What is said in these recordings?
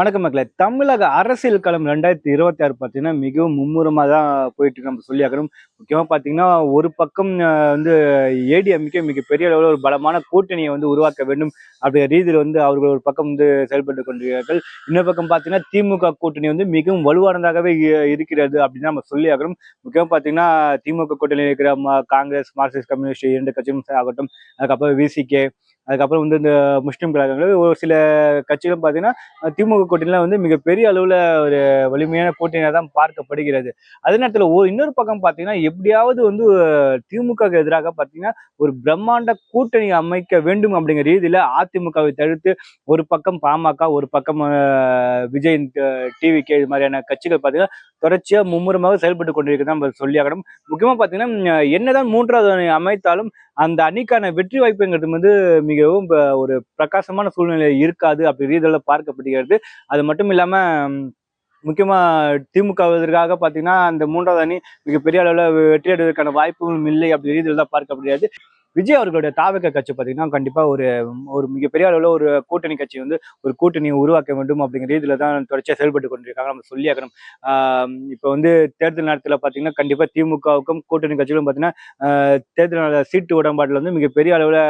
வணக்கம் மக்களே. தமிழக அரசியல் களம் ரெண்டாயிரத்தி இருபத்தி ஆறு பார்த்தீங்கன்னா மிகவும் மும்முரமாக தான் போயிட்டு நம்ம நம்ம ஆகணும். முக்கியமாக பார்த்தீங்கன்னா ஒரு பக்கம் வந்து ஏடிஎம்கே பெரிய அளவில் ஒரு பலமான கூட்டணியை வந்து உருவாக்க வேண்டும் அப்படிங்கிற ரீதியில் வந்து அவர்கள் ஒரு பக்கம் வந்து செயல்பட்டு கொண்டிருக்கிறார்கள். இன்னொரு பக்கம் பார்த்தீங்கன்னா திமுக கூட்டணி வந்து மிகவும் வலுவானதாகவே இ- இருக்கிறது அப்படின்னு நம்ம சொல்லி ஆகணும். முக்கியமாக பார்த்தீங்கன்னா திமுக கூட்டணியில் இருக்கிற காங்கிரஸ் மார்க்சிஸ்ட் கம்யூனிஸ்ட் இரண்டு கட்சியும் ஆகட்டும். அதுக்கப்புறம் விசிகே அதுக்கப்புறம் வந்து இந்த முஸ்லீம் கழகங்கள் ஒரு சில கட்சிகளும் பார்த்தீங்கன்னா திமுக கூட்டணியெலாம் வந்து மிகப்பெரிய அளவில் ஒரு வலிமையான கூட்டணியாக தான் பார்க்கப்படுகிறது. அதே நேரத்தில் ஒரு இன்னொரு பக்கம் பார்த்தீங்கன்னா எப்படியாவது வந்து திமுக எதிராக பார்த்தீங்கன்னா ஒரு பிரம்மாண்ட கூட்டணி அமைக்க வேண்டும் அப்படிங்கிற ரீதியில் அதிமுகவை தடுத்து ஒரு பக்கம் பாமக ஒரு பக்கம் விஜய் டிவிக்கு இது மாதிரியான கட்சிகள் பார்த்தீங்கன்னா தொடர்ச்சியாக மும்முரமாக செயல்பட்டு கொண்டிருக்கிறதா நம்ம சொல்லி ஆகணும். பார்த்தீங்கன்னா என்னதான் மூன்றாவது அமைத்தாலும் அந்த அணிக்கான வெற்றி வாய்ப்புங்கிறது வந்து மிகவும் ஒரு பிரகாசமான சூழ்நிலை இருக்காது அப்படி ரீதியில் பார்க்கப்படுகிறது. அது மட்டும் இல்லாம முக்கியமாக முக்கியமா திமுக எதிராக பாத்தீங்கன்னா அந்த மூன்றாவது அணி மிகப்பெரிய அளவில் வெற்றி அடைவதற்கான வாய்ப்புகளும் இல்லை அப்படி ரீதியில் தான் பார்க்கப்படுகிறது. விஜய் அவர்களுடைய தாவக கட்சி பார்த்தீங்கன்னா கண்டிப்பாக ஒரு ஒரு மிகப்பெரிய அளவில் ஒரு கூட்டணி கட்சி வந்து ஒரு கூட்டணியை உருவாக்க வேண்டும் அப்படிங்கிற இதில் தான் தொடர்ச்சியாக செயல்பட்டு கொண்டிருக்காங்க. நம்ம சொல்லியாக்கணும் இப்போ வந்து தேர்தல் நேரத்தில் பார்த்தீங்கன்னா கண்டிப்பாக திமுகவுக்கும் கூட்டணி கட்சிகளும் பார்த்தீங்கன்னா தேர்தல் நேர சீட்டு உடன்பாட்டில் வந்து மிகப்பெரிய அளவில்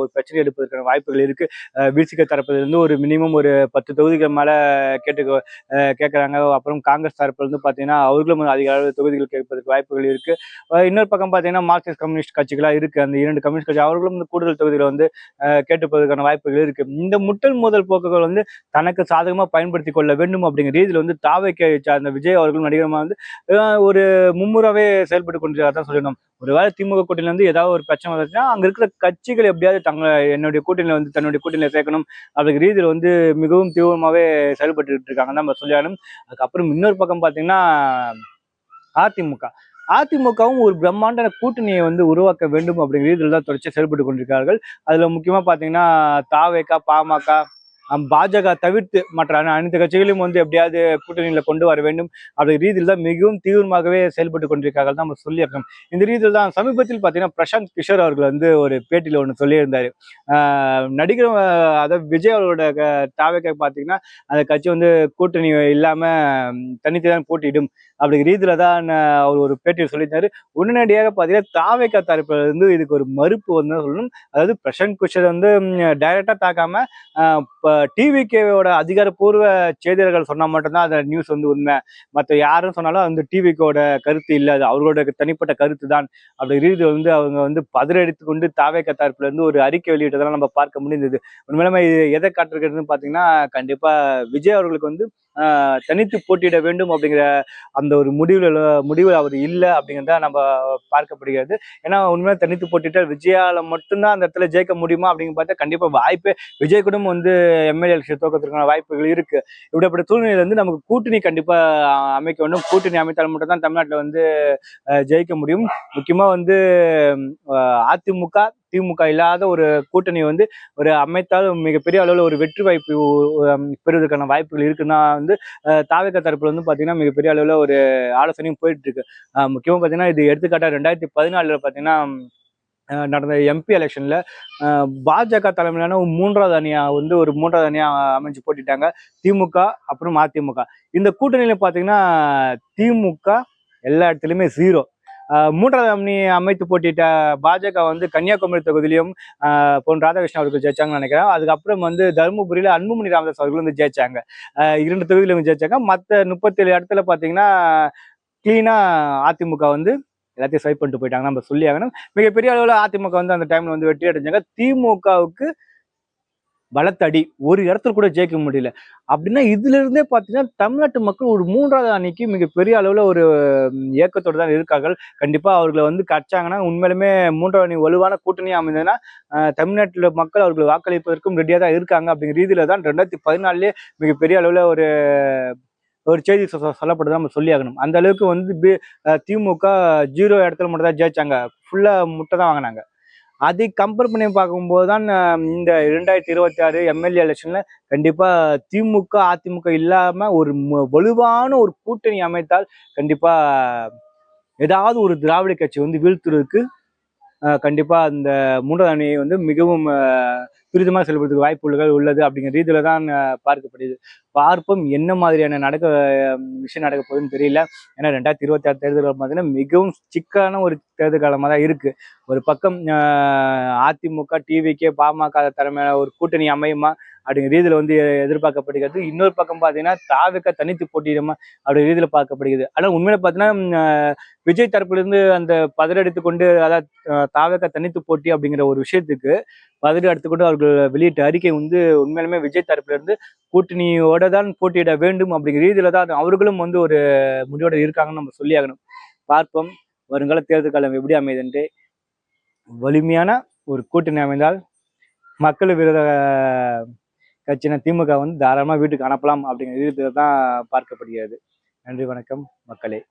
ஒரு பிரச்சனை எடுப்பதற்கான வாய்ப்புகள் இருக்கு. விசிக தரப்புல இருந்து ஒரு மினிமம் ஒரு பத்து தொகுதிகள் மேலே கேட்டு கேட்குறாங்க அப்புறம் காங்கிரஸ் தரப்புலேருந்து பார்த்தீங்கன்னா அவர்களும் அதிக அளவு தொகுதிகள் கேட்பதற்கு வாய்ப்புகள் இருக்கு. இன்னொரு பக்கம் பார்த்தீங்கன்னா மார்க்சிஸ்ட் கம்யூனிஸ்ட் கட்சிகளாக இருக்கு. அந்த இரண்டு கம்யூனிஸ்ட் கட்சி அவர்களும் வந்து கூடுதல் தொகுதிகளை வந்து கேட்டுப்பதற்கான வாய்ப்புகள் இருக்கு. இந்த முட்டல் மோதல் போக்குகள் வந்து தனக்கு சாதகமா பயன்படுத்தி கொள்ள வேண்டும் அப்படிங்கிற ரீதியில் வந்து தாவைக்கை சார்ந்த விஜய் அவர்களும் நடிகரமாக வந்து ஒரு மும்முறாவே செயல்பட்டு கொண்டிருக்கிறதா சொல்லணும் ஒருவேளை திமுக கூட்டணியில வந்து ஏதாவது ஒரு பிரச்சனை வந்துச்சுன்னா அங்க இருக்கிற கட்சிகள் எப்படியாவது தங்க என்னுடைய கூட்டணியில வந்து தன்னுடைய கூட்டணியில சேர்க்கணும் அப்படிங்கிற ரீதியில் வந்து மிகவும் தீவிரமாகவே செயல்பட்டு இருக்காங்க நம்ம சொல்லியாலும் அதுக்கப்புறம் இன்னொரு பக்கம் பார்த்தீங்கன்னா அதிமுக. அதிமுகவும் ஒரு பிரம்மாண்ட கூட்டணியை வந்து உருவாக்க வேண்டும் அப்படிங்கிற இதில் தான் தொடர்ச்சி செயல்பட்டு கொண்டிருக்கிறார்கள். அதில் முக்கியமாக பார்த்தீங்கன்னா தாவேக்கா பாமக பாஜக தவிர்த்து மற்ற அனைத்து கட்சிகளையும் வந்து எப்படியாவது கூட்டணியில் கொண்டு வர வேண்டும். அப்படி ரீதியில் தான் மிகவும் தீவிரமாகவே செயல்பட்டு கொண்டிருக்காங்க தான் நம்ம சொல்லியிருக்கோம். இந்த ரீதியில் தான் சமீபத்தில் பார்த்தீங்கன்னா பிரசாந்த் கிஷோர் அவர்கள் வந்து ஒரு பேட்டியில் ஒன்று சொல்லியிருந்தார். நடிகர் அதாவது விஜய் அவரோட தாவைக்க பார்த்தீங்கன்னா அந்த கட்சி வந்து கூட்டணி இல்லாமல் தனித்து தான் போட்டியிடும். அப்படி ரீதியில தான் அவர் ஒரு பேட்டியில் சொல்லியிருந்தாரு. உடனடியாக பார்த்தீங்கன்னா தாவேக்கா தரப்புல இருந்து இதுக்கு ஒரு மறுப்பு வந்து தான் சொல்லணும். அதாவது பிரசாந்த் கிஷோர் வந்து டைரக்டா தாக்காம டிவிகேவோட அதிகாரப்பூர்வ செய்தியாளர்கள் சொன்னால் மட்டும்தான் அந்த நியூஸ் வந்து உண்மை. மற்ற யாரும் சொன்னாலும் அந்த டிவிக்கோட கருத்து இல்லை. அது அவர்களோட தனிப்பட்ட கருத்து தான் அப்படி ரீதி வந்து அவங்க வந்து பதிலடித்து கொண்டு தாவேக்க தரப்புல இருந்து ஒரு அறிக்கை வெளியிட்டதெல்லாம் நம்ம பார்க்க முடிந்தது. உண்மையிலுமே இது எதை காட்டுறதுன்னு பார்த்தீங்கன்னா கண்டிப்பாக விஜய் அவர்களுக்கு வந்து தனித்து போட்டியிட வேண்டும் அப்படிங்கிற அந்த ஒரு முடிவில் முடிவில் அவர் இல்லை அப்படிங்கிறத நம்ம பார்க்கப்படுகிறது. ஏன்னா உண்மையாக தனித்து போட்டிட்டால் விஜயால மட்டும்தான் அந்த இடத்துல ஜெயிக்க முடியுமா அப்படின்னு பார்த்தா கண்டிப்பாக வாய்ப்பே விஜய் கூட வந்து எம்எல்ஏ எலெக்ஷன் தோக்கத்திற்கான வாய்ப்புகள் இருக்கு. இப்படிப்பட்ட சூழ்நிலையில வந்து நமக்கு கூட்டணி கண்டிப்பாக அமைக்க வேண்டும். கூட்டணி அமைத்தால் மட்டும்தான் தமிழ்நாட்டில் வந்து ஜெயிக்க முடியும். முக்கியமாக வந்து அதிமுக திமுக இல்லாத ஒரு கூட்டணி வந்து ஒரு அமைத்தால் மிகப்பெரிய அளவில் ஒரு வெற்றி வாய்ப்பு பெறுவதற்கான வாய்ப்புகள் இருக்குன்னா வந்து தாவக தரப்பில் தரப்புல வந்து பார்த்தீங்கன்னா மிகப்பெரிய அளவில் ஒரு ஆலோசனையும் போயிட்டு இருக்கு பார்த்தீங்கன்னா இது எடுத்துக்காட்டாக ரெண்டாயிரத்தி பதினாலில் பார்த்தீங்கன்னா நடந்த எம்பி எலெக்ஷனில் பாஜக தலைமையிலான ஒரு மூன்றாவது அணியாக வந்து ஒரு மூன்றாவது அணியாக அமைஞ்சு போட்டிட்டாங்க. திமுக அப்புறம் அதிமுக. இந்த கூட்டணியில் பார்த்தீங்கன்னா திமுக எல்லா இடத்துலையுமே ஜீரோ மூன்றாவது அணி அமைத்து போட்டிட்ட பாஜக வந்து கன்னியாகுமரி தொகுதியிலும் பொன் ராதாகிருஷ்ணன் அவர்கள் ஜெயிச்சாங்கன்னு நினைக்கிறேன். அதுக்கப்புறம் வந்து தருமபுரியில அன்புமணி ராமதாஸ் அவர்கள் வந்து ஜெயிச்சாங்க. இரண்டு தொகுதியிலும் ஜெயிச்சாங்க. மற்ற முப்பத்தேழு இடத்துல பாத்தீங்கன்னா கிளீனா அதிமுக வந்து எல்லாத்தையும் ஸ்வைப் பண்ணிட்டு போயிட்டாங்க நம்ம சொல்லி ஆகணும் மிகப்பெரிய அளவுல அதிமுக வந்து அந்த டைம்ல வந்து வெற்றி அடைஞ்சாங்க. திமுகவுக்கு பலத்தடி ஒரு இடத்துல கூட ஜெயிக்க முடியல. அப்படின்னா இதுல இருந்தே பாத்தீங்கன்னா தமிழ்நாட்டு மக்கள் ஒரு மூன்றாவது அணிக்கு மிகப்பெரிய அளவுல ஒரு இயக்கத்தோடு தான் இருக்கார்கள். கண்டிப்பா அவர்களை வந்து கட்சாங்கன்னா உண்மையிலுமே மூன்றாவது அணி வலுவான கூட்டணி அமைந்ததுன்னா தமிழ்நாட்டில் மக்கள் அவர்களை வாக்களிப்பதற்கும் ரெடியா தான் இருக்காங்க அப்படிங்கிற ரீதியில தான் ரெண்டாயிரத்தி பதினாலே மிகப்பெரிய அளவுல ஒரு ஒரு செய்தி சொ- சொல்லப்படுது நம்ம சொல்லி ஆகணும் அந்த அளவுக்கு வந்து திமுக ஜீரோ இடத்துல மட்டும் தான் ஜெயிச்சாங்க ஃபுல்லா முட்டை தான் வாங்கினாங்க. அதை கம்பேர் பண்ணி பார்க்கும்போது தான் இந்த இரண்டாயிரத்தி இருபத்தி ஆறு எம்எல்ஏ எலெக்ஷன்ல கண்டிப்பா திமுக அதிமுக இல்லாம ஒரு வலுவான ஒரு கூட்டணி அமைத்தால் கண்டிப்பா ஏதாவது ஒரு திராவிட கட்சி வந்து வீழ்த்துறதுக்கு கண்டிப்பாக கண்டிப்பா அந்த மூன்றாவது அணியை வந்து மிகவும் அஹ், துரிதமாக செயல்படுறதுக்கு வாய்ப்புகள் உள்ளது அப்படிங்கிற ரீதியில் தான் பார்க்கப்படுது. பார்ப்போம் என்ன மாதிரியான நடக்க விஷயம் நடக்க போகுதுன்னு தெரியல. ஏன்னா ரெண்டாயிரத்தி இருபத்தி ஆறு தேர்தல் பார்த்தீங்கன்னா மிகவும் சிக்கான ஒரு தேர்தல் காலமாக தான் இருக்குது ஒரு பக்கம் அதிமுக டிவிக்கே பாமக தலைமையில ஒரு கூட்டணி அமையுமா? அப்படிங்கிற ரீதியில் வந்து எதிர்பார்க்கப்படுகிறது. இன்னொரு பக்கம் பார்த்தீங்கன்னா தாவிக்க தனித்து போட்டியிடமா அப்படி ரீதியில் பார்க்கப்படுகிறது. ஆனால் உண்மையில பார்த்தீங்கன்னா விஜய் தரப்பிலிருந்து அந்த பதறெடுத்து கொண்டு அதாவது தாவக தனித்து போட்டி அப்படிங்கிற ஒரு விஷயத்துக்கு பதில் எடுத்துக்கொண்டு அவர்கள் வெளியிட்ட அறிக்கை வந்து உண்மையிலுமே விஜய் தரப்புலருந்து கூட்டணியோட தான் போட்டியிட வேண்டும் அப்படிங்கிற ரீதியில தான் அவர்களும் வந்து ஒரு முடிவோட இருக்காங்கன்னு நம்ம சொல்லியாகணும் பார்ப்போம். வருங்கால தேர்தல் காலம் எப்படி அமையுதுன்ட்டு வலிமையான ஒரு கூட்டணி அமைந்தால் மக்கள் விரோத கட்சியின திமுக வந்து தாராளமாக வீட்டுக்கு அனுப்பலாம் அப்படிங்கிற விதத்தில் தான் பார்க்கப்படுகிறது. நன்றி வணக்கம் மக்களே.